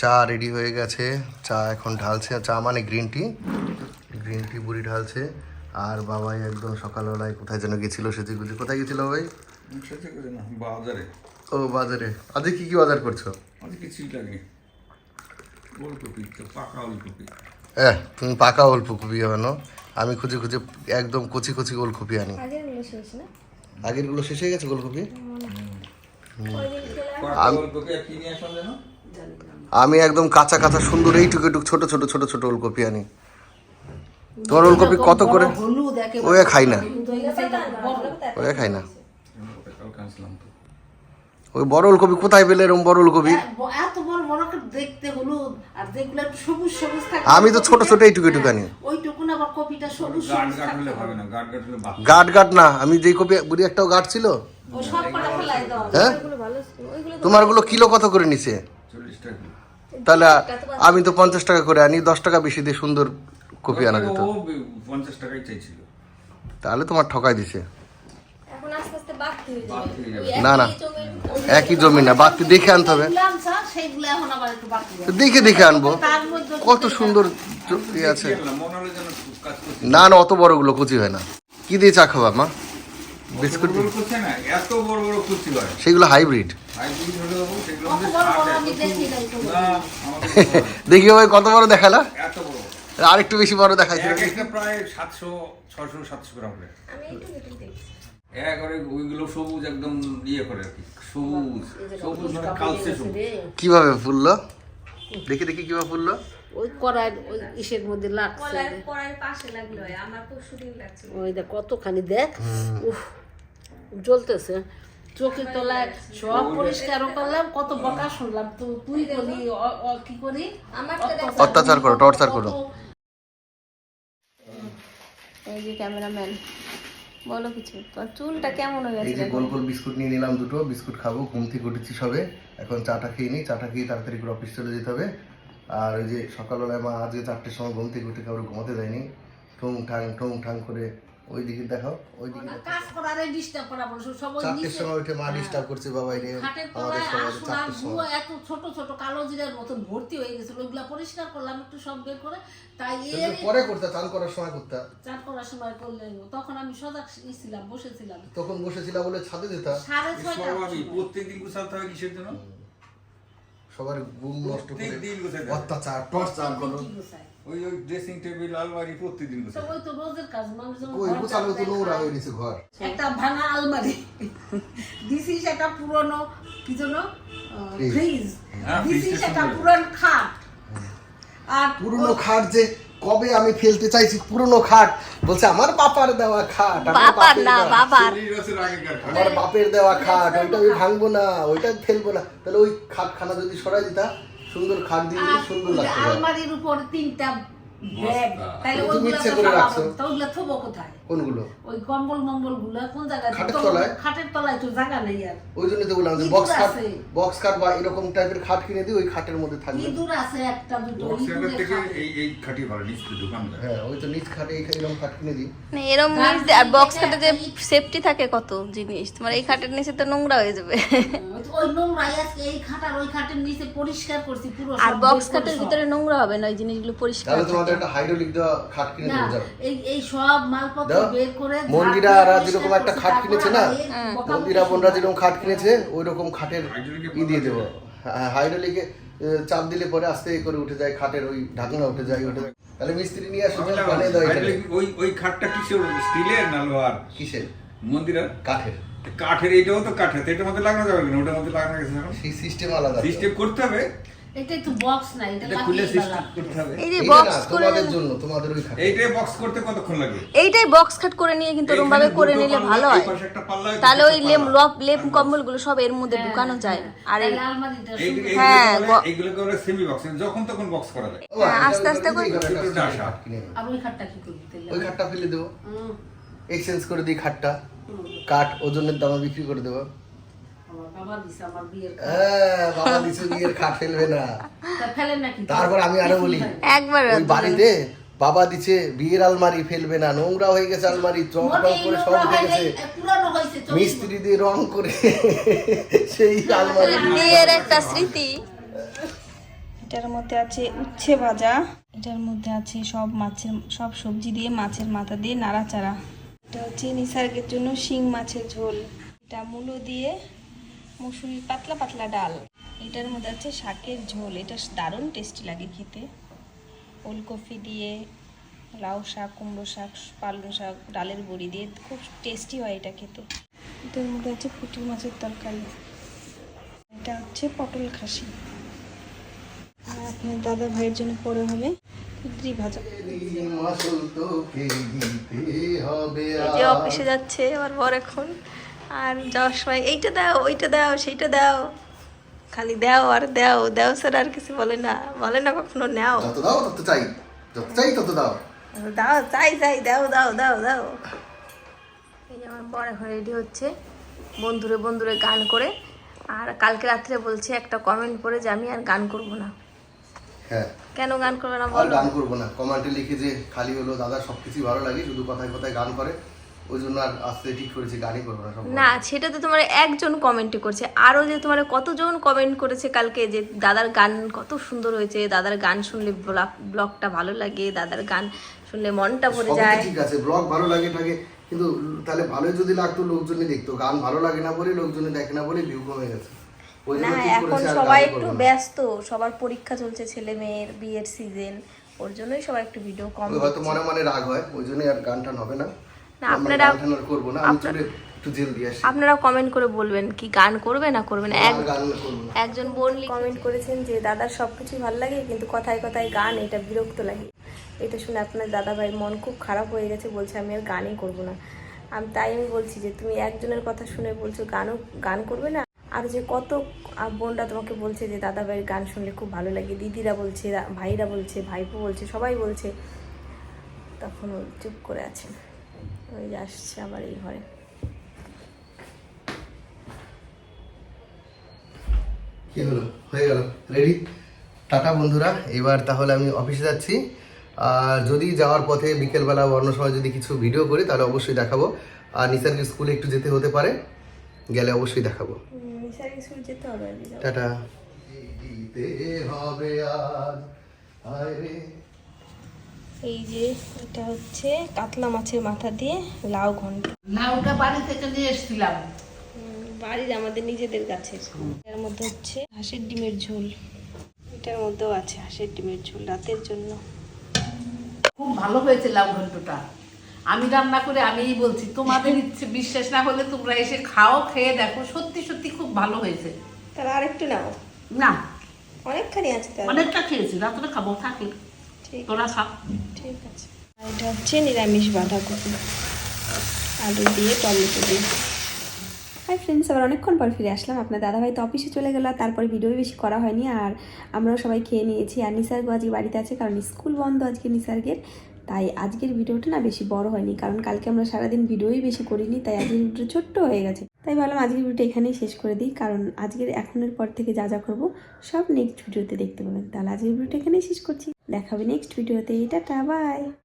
চা রেডি হয়ে গেছে। চা এখন ঢালছে। চা মানে গ্রিন টি গ্রিন টি বুড়ি ঢালছে। আর বাবাই একদম সকালবেলায় কোথায় যেন গেছিল সেটি গুজি কোথায় গেছিল ভাই না বাজারে। ও বাজারে। আজকে কি কি বাজার করছ? আজকে কিছুই লাগে ওলকপি পাকা ওলকপি। হ্যাঁ তুমি পাকা ওলকপি আনো। আমি খুঁজে খুঁজে একদম কচি কচি ওলকপি আনি। আগেরগুলো শেষ আগেরগুলো শেষ হয়ে গেছে ওলকপি? আমি একদম কাঁচা কাঁচা সুন্দর এইটুকু এইটুকু ছোট ছোট ছোট ছোট ওলকপি আনি। তোমার ওলকপি কত করে? ওয়ে খাই না। হয়ে। ওয়ে খাই না। ওই বড় ওলকপি কোথায় পেলে এরকম বড় ওলকপি? এত বড় বড় করে দেখতে হলুদ আর যেগুলো একটু সবুজ সবুজ থাকে। আমি তো ছোট ছোট এইটুকু এইটুকু আনি। ওইটুকু না আবার কপিটা সবুজ গাট গাট হলে হবে হবে না গাট গাট হলে গাট গাট না আমি যেই কপি বুড়ি একটাও গাট ছিল? হ্যাঁ? ওগুলো ভালো ওইগুলো তো তোমারগুলো কিলো কত করে নিছে। তাহলে আমি তো পঞ্চাশ টাকা করে আনি দশ টাকা বেশি দিয়ে সুন্দর কপি আনা যেত। পঞ্চাশ টাকাই চাইছিল। তাহলে তোমার ঠকাই দিছে। না, না। একই জমি না বাড়তি দেখে আনতে হবে। দেখে দেখে আনব। কত সুন্দর ইয়ে আছে। না না অত বড়গুলো কুচি হয় না। কি দিয়ে চা খাবা মা? বিস্কুট এত বড় বড় কুচি সেগুলো হাইব্রিড। দেখি। দেখি ভাই কত বড় দেখালা? এত বড়। আরেকটু বেশি বড় এক প্রায় সাতশো ছশো সাতশো গ্রাম একটু একটু একবারে ওইগুলো সবুজ একদম ইয়ে করে আর কি সবুজ। সবুজ মানে কালচে সবুজ। কীভাবে ফুললো? দেখি দেখি কীভাবে ফুললো? ওই কড়াই ওই ইসের মধ্যে লাগছে। কলার পাশে লাগল আমার তো শুটিং লাগছে। ওই দেখ কতখানি দেখ। উফ। জ্বলতেছে। চোখের তলায় সব পরিষ্কার করলাম কত বকা শুনলাম। তো তুই বলি কি করি? আমার অত্যাচার করো, টর্চার করো। এই যে ক্যামেরাম্যান বলো কিছু। তোর চুলটা কেমন হয়ে এই যে গোল গোল বিস্কুট নিয়ে নিলাম দুটো বিস্কুট খাব ঘুম থেকে উঠেছি সবে। এখন চাটা খেয়ে নিই চাটা খেয়ে তাড়াতাড়ি করে অফিস চলে যেতে হবে। আর ওই যে সকালবেলায় মা আজকে চারটের সময় ঘুম থেকে উঠে কাউকে ঘুমাতে দেয়নি। ঠুং ঠাং ঠুং ঠাং করে ওই দিকে দেখাও ওই দিকে কাজ করার ডিস্টার্ব করা বলছো সব চারটের সময় উঠে মা ডিস্টার্ব করছে বাবাই রে আমাদের সবাই চারটের সময়। এত ছোট ছোট কালো জিরার মতন ভর্তি হয়ে গেছিল ওইগুলা পরিষ্কার করলাম একটু সব বের করে। তাই এর পরে করতে চান করার সময় করতে। চার করার সময় করলেন তখন আমি সজাগ ছিলাম বসেছিলাম। তখন বসেছিলাম বলে ছাদে যেতাম সাড়ে ছয়টা প্রত্যেকদিন গুছাতে হয় কিসের জন্য? সবার ঘুম নষ্ট করে দিন অত্যাচার টর্চার করো। ওই ওই ড্রেসিং টেবিল আলমারি প্রতিদিন তো সবাই ওই তো রোজের কাজ মানুষ ওই গোছালো তো নোংরা হয়ে গেছে ঘর। একটা ভাঙা আলমারি। দিছিস একটা পুরনো কি যেন ফ্রিজ। দিছিস একটা পুরনো খাট। আর পুরনো খাট যে কবে আমি ফেলতে চাইছি পুরনো খাট বলছে আমার বাপার দেওয়া খাট আমার না বাবার। আমার বাপের দেওয়া খাট ওইটা আমি ভাঙবো না ওইটা ফেলব না তাহলে ওই খাট খানা যদি সরাই দিতা সুন্দর খাট দিয়ে সুন্দর লাগতো আলমারির উপর তিনটা ব্যাগ তাহলে ওগুলো। রাখছো। তো থবো কোথায় কোনগুলো? ওই কম্বল মম্বলগুলা কোন জায়গায়? খাটের তলায়? খাটের তলায় তো জায়গা নেই আর। ওই জন্য তো বললাম যে বক্স খাট বক্স খাট বা এরকম টাইপের খাট কিনে দিই ওই খাটের মধ্যে থাকবে। ইঁদুর আছে একটা দুটো থেকে এই এই খাটি ভালো নিচে দোকান হ্যাঁ ওই তো নিচ খাটে এই এরকম খাট কিনে দিই। মানে এরম নিচ আর বক্স খাটে যে সেফটি থাকে কত জিনিস? তোমার এই খাটের নিচে তো নোংরা হয়ে যাবে। ওই নোংরা আজকে এই খাটার ওই খাটের নিচে পরিষ্কার করছি পুরো আর বক্স খাটের ভিতরে নোংরা হবে না ওই জিনিসগুলো পরিষ্কার তাহলে তোমাদের একটা হাইড্রোলিক দেওয়া খাট কিনে না দেবো এই এই সব মালপত্র বের মন্দিরা আর যেরকম একটা খাট কিনেছে না? বকাবকি মন্দিরা বোনরা যেরকম খাট কিনেছে ওই রকম খাটের ই দিয়ে দেবো। হ্যাঁ, হাইড্রোলিকে চাপ দিলে পরে আস্তে করে উঠে যায় খাটের ওই ঢাকনা উঠে যায় উঠে যায় তাহলে মিস্ত্রি নিয়ে আসো বানিয়ে দাও ওই ওই খাটটা কিসের স্টিলের না লোহার? কিসের? মন্দিরের কাঠের। কাঠের এইটাও তো কাঠের এটার মধ্যে লাগানো যাবে না ওটার মধ্যে লাগানো গেছে সেই সিস্টেম আলাদা। সিস্টেম করতে হবে। এটা একটু বক্স না এটা এটা খুলে সিস্টেম করতে হবে। এই যে বক্স করে তোমাদের জন্য তোমাদের ওই খাট এইটাই বক্স করতে কতক্ষণ লাগে? এইটাই বক্স খাট করে নিয়ে কিন্তু ভাবে করে নিলে ভালো হয়। তাহলে ওই লেম লপ লেপ কম্বলগুলো সব এর মধ্যে ঢুকানো যায়। আর এই হ্যাঁ, বলে- ব- সেমি বক্স যখন তখন বক্স করা যায়। আস্তে আস্তে করে-। আর ওই খাটটা কি ওই খাটটা ফেলে দেবো। এক্সচেঞ্জ করে দিই খাটটা। কাঠ ওজনের দামে বিক্রি করে দেবো। বাবা দিছে বিয়ের খাট। হ্যাঁ বাবা দিছে বিয়ের খাট ফেলবে না। তা ফেলেন নাকি? তারপর আমি আরও বলি একবার ওই বাড়িতে বাবা দিছে বিয়ের আলমারি ফেলবে না। নোংরা হয়ে গেছে আলমারি করে সব উঠে গেছে। মিস্ত্রি দিয়ে রং করে সেই আলমারি। বিয়ের একটা স্মৃতি। এটার মধ্যে আছে উচ্ছে ভাজা। এটার মধ্যে আছে সব মাছের সব সবজি দিয়ে মাছের মাথা দিয়ে নাড়াচাড়া। এটা হচ্ছে নিসার্গের জন্য শিং মাছের ঝোল। এটা মূলো দিয়ে মুসুরির পাতলা পাতলা ডাল। এটার মধ্যে আছে শাকের ঝোল। এটা দারুণ টেস্টি লাগে খেতে। ওলকপি দিয়ে লাউ শাক কুমড়ো শাক পালং শাক ডালের বড়ি দিয়ে খুব টেস্টি হয় এটা খেতে। এটার মধ্যে আছে পুঁটি মাছের তরকারি। এটা হচ্ছে পটল খাসি। আর আপনার দাদা ভাইয়ের জন্য পরে হবে কুদ্রি ভাজা। এই যে অফিসে যাচ্ছে আমার বর এখন। আর যাওয়ার সময় এইটা দাও ওইটা দাও সেইটা দাও। খালি দাও আর দাও দাও স্যার আর কিছু বলে না বলে না কখনো নাও। যত দাও তত চাই। যত চাই তত দাও। দাও চাই চাই দাও দাও দাও দাও। এই আমার বর এখন রেডি হচ্ছে বন্ধুরে বন্ধুরে গান করে। আর কালকে রাত্রে বলছে একটা কমেন্ট পড়ে যে আমি আর গান করব না। হ্যাঁ। কেন গান করবে না বলো? গান করব না। কমেন্টে লিখে যে খালি হলো দাদা সবকিছু ভালো লাগে শুধু কথায় কথায় গান করে। ওই জন্য আর আসতে ঠিক করেছি গানই করব না না সেটা তো তোমার একজন কমেন্টে করছে। আরও যে তোমার কতজন কমেন্ট করেছে কালকে যে দাদার গান কত সুন্দর হয়েছে দাদার গান শুনলে ব্লগটা ভালো লাগে দাদার গান শুনলে মনটা ভরে যায়। ঠিক আছে ব্লগ ভালো লাগে থাকে কিন্তু তাহলে ভালোই যদি লাগতো দেখতো। গান ভালো লাগে না বলে লোকজনে দেখে না বলে ভিউ কমে গেছে। না এখন সবাই একটু ব্যস্ত সবার পরীক্ষা চলছে ছেলে মেয়ের বিয়ের সিজন ওর জন্যই সবাই একটু ভিডিও কম হয়তো মনে মনে রাগ হয় ওই জন্যই আর গান টান হবে না। আপনারা- করব না আমি একটু জেল দিয়ে আসি। আপনারা কমেন্ট করে বলবেন কি গান করবে না করবে না? এক একজন বোন কমেন্ট করেছেন যে দাদার সব কিছুই ভালো লাগে কিন্তু কথায় কথায় গান এটা বিরক্ত লাগে। এটা শুনে আপনার দাদা ভাই মন খুব খারাপ হয়ে গেছে বলছে আমি আর গানই করব না। আমি তাই আমি বলছি যে তুমি একজনের কথা শুনে বলছো গানও গান করবে না? আর যে কত বোনরা তোমাকে বলছে যে দাদা ভাইয়ের গান শুনলে খুব ভালো লাগে। দিদিরা বলছে ভাইরা বলছে ভাইপো বলছে সবাই বলছে। তখন চুপ করে আছে। ওই যে আসছে আবার এই ঘরে। কি হলো? হয়ে গেল। রেডি টাটা বন্ধুরা এবার তাহলে আমি অফিসে যাচ্ছি। আর যদি যাওয়ার পথে বিকেলবেলা অন্য সময় যদি কিছু ভিডিও করি তাহলে অবশ্যই দেখাবো। আর নিসার্গ স্কুলে একটু যেতে হতে পারে গেলে অবশ্যই দেখাবো। যেতে হবে আর কি যাওয়া। টাটা দিতে হবে আজ হায় রে এই যে এটা হচ্ছে কাতলা মাছের মাথা দিয়ে লাউ ঘন্ট। লাউটা বাড়ি থেকে নিয়ে এসেছিলাম। বাড়ির আমাদের নিজেদের গাছের। এর মধ্যে হচ্ছে হাঁসের ডিমের ঝোল। এটার মধ্যেও আছে হাঁসের ডিমের ঝোল রাতের জন্য। খুব ভালো হয়েছে লাউ ঘন্টটা। আমি রান্না করে আমিই বলছি তোমাদের ইচ্ছে বিশ্বাস না হলে তোমরা এসে খাও খেয়ে দেখো সত্যি সত্যি খুব ভালো হয়েছে। তাহলে আরেকটু নাও। না। অনেকখানি আছে অনেকটা খেয়েছি রাত্রে খাব থাকে। ঠিক তোরা খা। ঠিক আছে। আর এটা হচ্ছে নিরামিষ বাঁধাকপি। আলু দিয়ে টমেটো দিয়ে। হাই ফ্রেন্ডস আবার অনেকক্ষণ পর ফিরে আসলাম। আপনার দাদাভাই তো অফিসে চলে গেল তারপরে ভিডিও বেশি করা হয়নি আর আমরাও সবাই খেয়ে নিয়েছি। আর নিসার্গ আজকে বাড়িতে আছে কারণ স্কুল বন্ধ আজকে নিসার্গের। তাই আজকের ভিডিওটা না বেশি বড় হয়নি কারণ কালকে আমরা সারাদিন ভিডিওই বেশি করিনি তাই আজকের ভিডিও ছোট্ট হয়ে গেছে। তাই ভাবলাম আজকের ভিডিওটা এখানেই শেষ করে দিই, কারণ আজকের এখনের পর থেকে যা যা করব সব নেক্সট ভিডিওতে দেখতে পাবেন। তাহলে আজকের ভিডিওটা এখানেই শেষ করছি। দেখাবে নেক্সট ভিডিওতে। Tata bye